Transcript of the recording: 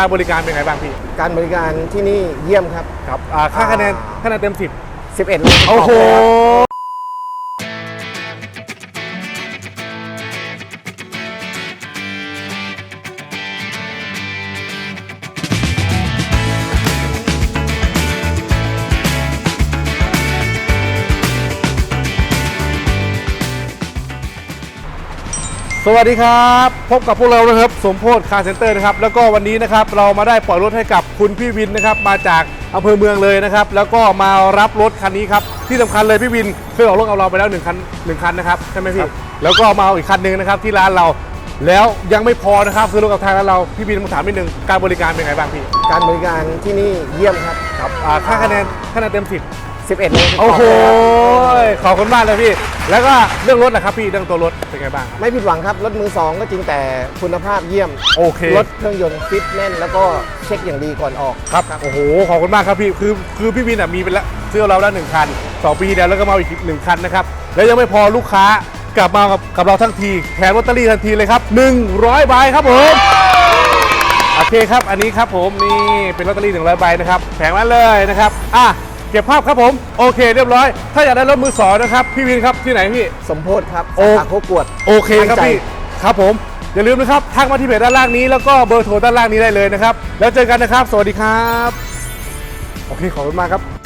การบริการเป็นไงบ้างพี่การบริการที่นี่เยี่ยมครับครับอ่าค่าคะแนนอ่าคะแนนเต็ม 10 11เลย โอ้โห สวัสดีครับ พบกับพวกเรานะครับ สมโพธคาร์เซ็นเตอร์นะครับ แล้วก็วันนี้นะครับเรามาได้ปล่อยรถให้กับคุณพี่วินนะครับ มาจากอำเภอเมืองเลยนะครับ แล้วก็มารับรถคันนี้ครับ ที่สำคัญเลยพี่วินเคยออกรถกับเราไปแล้วหนึ่งคันหนึ่งคันนะครับใช่ไหมพี่ แล้วก็มาเอาอีกคันหนึ่งนะครับที่ร้านเรา แล้วยังไม่พอนะครับซื้อรถกับทางร้านเรา พี่วินมาถามนิดนึงการบริการเป็นไงบ้างพี่ การบริการที่นี่เยี่ยมครับครับอ่าค่าคะแนนคะแนนเต็มสิบ 11เลยโอ้โหขอบคุณมากเลยพี่ แล้วก็เรื่องรถนะครับพี่เรื่องตัวรถเป็นไงบ้างครับ ไม่ผิดหวังครับ รถมือสองก็จริงแต่คุณภาพเยี่ยมโอเค รถเครื่องยนต์ฟิตแน่น แล้วก็เช็คอย่างดีก่อนออก ครับโอ้โหขอบคุณมากครับพี่คือคือพี่วินอะมีไปแล้วซื้อเราแล้วหนึ่งคันสองปีที่แล้วแล้วก็มาอีกหนึ่งคันนะครับแล้วยังไม่พอลูกค้ากลับมากับกับเราทั้งทีแถมลอตเตอรี่ทันทีเลยครับ 100ใบครับผมโอเคครับ อันนี้ครับผมนี่เป็นลอตเตอรี่100ใบนะครับแผงนั้นเลยนะครับอะ เก็บภาพครับผม โอเคเรียบร้อย ถ้าอยากได้รถมือสองนะครับ พี่วินครับที่ไหนพี่ สมโพธครับโอ้สาขาโคกวด โอเคครับตั้งใจพี่ ครับผม อย่าลืมนะครับ ทักมาที่เพจด้านล่างนี้ แล้วก็เบอร์โทรด้านล่างนี้ได้เลยนะครับ แล้วเจอกันนะครับ สวัสดีครับ โอเค ขอบคุณมากครับ